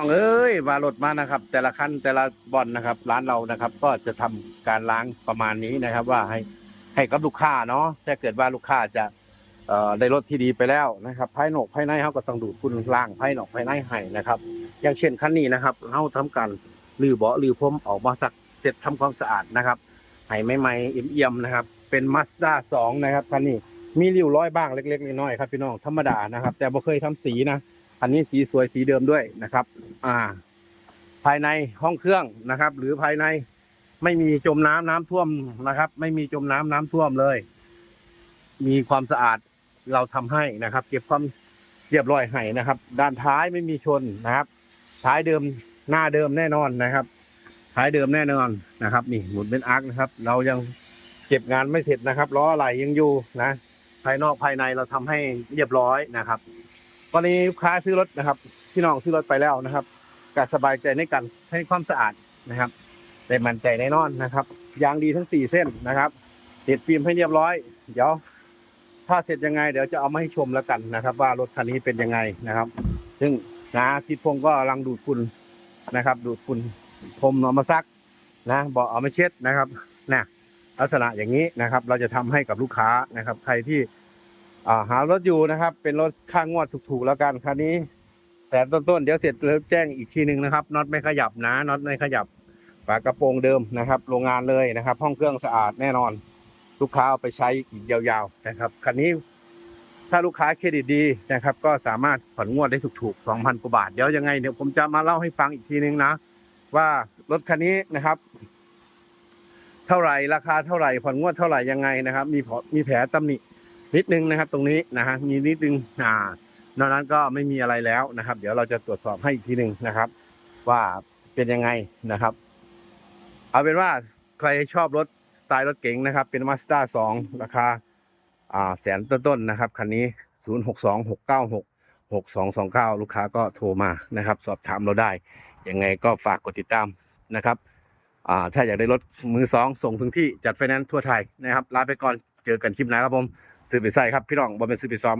เอ้ยมารถมานะครับ แต่ละคันแต่ละบอลนะครับ ร้านเรานะครับ ก็จะทำการล้างประมาณนี้นะครับ ว่าให้ให้กับลูกค้าเนาะถ้าเกิดว่าลูกค้าจะเอ่อได้รถที่ดีไปแล้วนะครับภายนอกภายในเขาก็ต้องดูดฝุ่นล้างภายนอกภายในให้นะครับ อย่างเช่นคันนี้นะครับเราทำการรื้อเบาะรื้อพรมออกมาสักเสร็จทำความสะอาดนะครับให้ไม่ไม่ๆเอี่ยมๆนะครับ เป็นมาสด้าสองนะครับคันนี้มีริ้วร้อยบ้างเล็กๆน้อยๆครับพี่น้องธรรมดานะครับ แต่บ่เคยทำสีนะ อันนี้สีสวยสีเดิมด้วยนะครับ อ่า ภายในห้องเครื่องนะครับ หรือภายในไม่มีจมน้ำน้ำท่วมนะครับ ไม่มีจมน้ำน้ำท่วมเลย มีความสะอาดเราทำให้นะครับ เก็บความเรียบร้อยให้นะครับ ด้านท้ายไม่มีชนนะครับ ท้ายเดิมหน้าเดิมแน่นอนนะครับ ท้ายเดิมแน่นอนนะครับ นี่หมุนเป็นอาร์คนะครับ เรายังเก็บงานไม่เสร็จนะครับล้ออะไรยังอยู่นะ ภายนอกภายในเราทำให้เรียบร้อยนะครับ กรณีลูกค้าซื้อรถนะครับพี่น้องซื้อรถไปแล้วนะครับก็สบายใจในการให้ความสะอาดนะครับได้มั่นใจแน่นอนนะครับยางดีทั้งสี่เส้นนะครับติดฟิล์มให้เรียบร้อย เดี๋ยว ถ้าเสร็จยังไง เดี๋ยวจะเอามาให้ชมแล้วกันนะครับ ว่ารถคันนี้เป็นยังไงนะครับ ซึ่งนะทิศพงก็กำลังดูดฝุ่นนะครับ ดูดฝุ่นพรมเอามาซักนะบอกเอามาเช็ดนะครับนะลักษณะอย่างนี้นะครับ เราจะทำให้กับลูกค้านะครับ ใครที่ หารถอยู่นะครับ เป็นรถค่างวดถูกๆแล้วกันคันนี้แสนต้นๆเดี๋ยวเสร็จแล้วแจ้งอีกทีหนึ่งนะครับน็อตไม่ขยับนะน็อตไม่ขยับฝากระโปรงเดิมนะครับ โรงงานเลยนะครับ ห้องเครื่องสะอาดแน่นอน ลูกค้าเอาไปใช้อีกยาวๆนะครับคันนี้ถ้าลูกค้าเครดิตดีนะครับ ก็สามารถผ่อนงวดได้ถูกๆ 2,000กว่าบาท เดี๋ยวยังไงเดี๋ยวผมจะมาเล่าให้ฟังอีกทีนึงนะ ว่ารถคันนี้นะครับ เท่าไหร่ราคาเท่าไหร่ผ่อนงวดเท่าไหร่ยังไงนะครับ มีผมีแผลตำหนิ นิดนึงนะครับ ตรงนี้นะฮะมีนิดนึงอ่านอกนั้นก็ไม่มีอะไรแล้วนะครับ เดี๋ยวเราจะตรวจสอบให้อีกทีหนึ่งนะครับ ว่าเป็นยังไงนะครับ เอาเป็นว่าใครชอบรถสไตล์รถเก๋งนะครับ เป็นมาสด้าสองราคาอ่าแสนต้นๆนะครับคันนี้ศูนย์หกสองหกเก้าหกหกสองสองเก้าลูกค้าก็โทรมานะครับ สอบถามเราได้ยังไงก็ฝากกดติดตามนะครับอ่าถ้าอยากได้รถมือสองส่งถึงที่จัดไฟแนนซ์ทั่วไทยนะครับลาไปก่อนเจอกันคลิปหน้าครับผม ซื้อไปใส่ครับพี่น้องบ่เป็นซื้อไปซ้อม